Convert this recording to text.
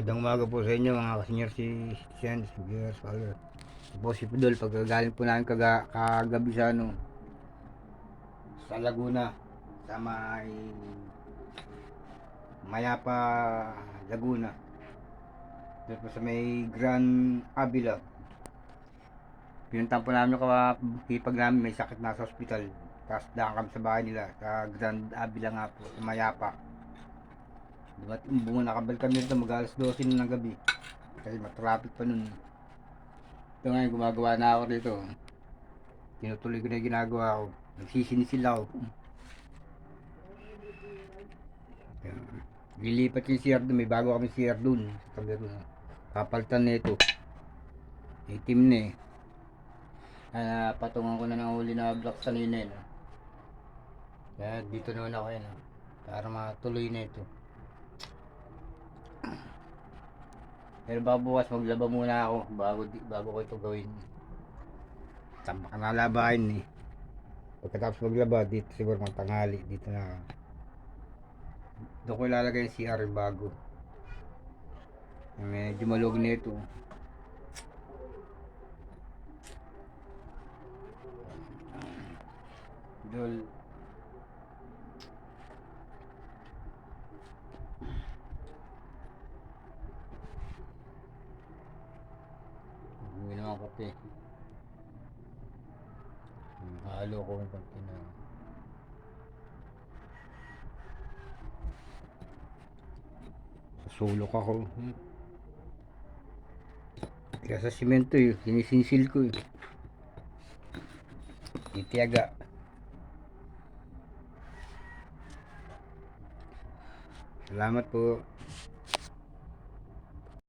Magandang umaga po sa inyo mga senior citizens, viewers, followers. Ito po si Pudol, pagkagaling po namin kaga, kagabi sa ano, sa Laguna, sa may Mayapa, Laguna. Doon po sa may Grand Avila. Pinuntahan po namin yung kapipag namin, may sakit na sa ospital. Tapos daan kami sa bahay nila, sa Grand Avila nga po, sa Mayapa. Diba't bunga nakabal kami rito mag alas 12 na ng gabi. Kasi matraffic pa nun. Ito ngayon gumagawa na ako dito. Tinutuloy ko na ginagawa ko. Nagsisinisil ako. Lilipat yung CR doon. May bago kami CR doon. Sa tabi doon. Kapalitan na ito. Itim na eh. Kaya patungan ko na ng huli na block kanina eh. no? Kaya dito naman ako yan. no? Para matuloy na ito. Pero baka bukas maglaba muna ako bago bago ko ito gawin. Tama ka nalabahin eh. Pagkatapos maglaba dito siguro mga tanghali dito na. Doon ko ilalagay yung CR bago. Medyo malug na ito. Dol. Hindi naman kape. Hmm, Halo ko ng konti na. Ako. Hmm. Kaya sa simento eh, sinisinsil ko eh. Itiyaga. Salamat po.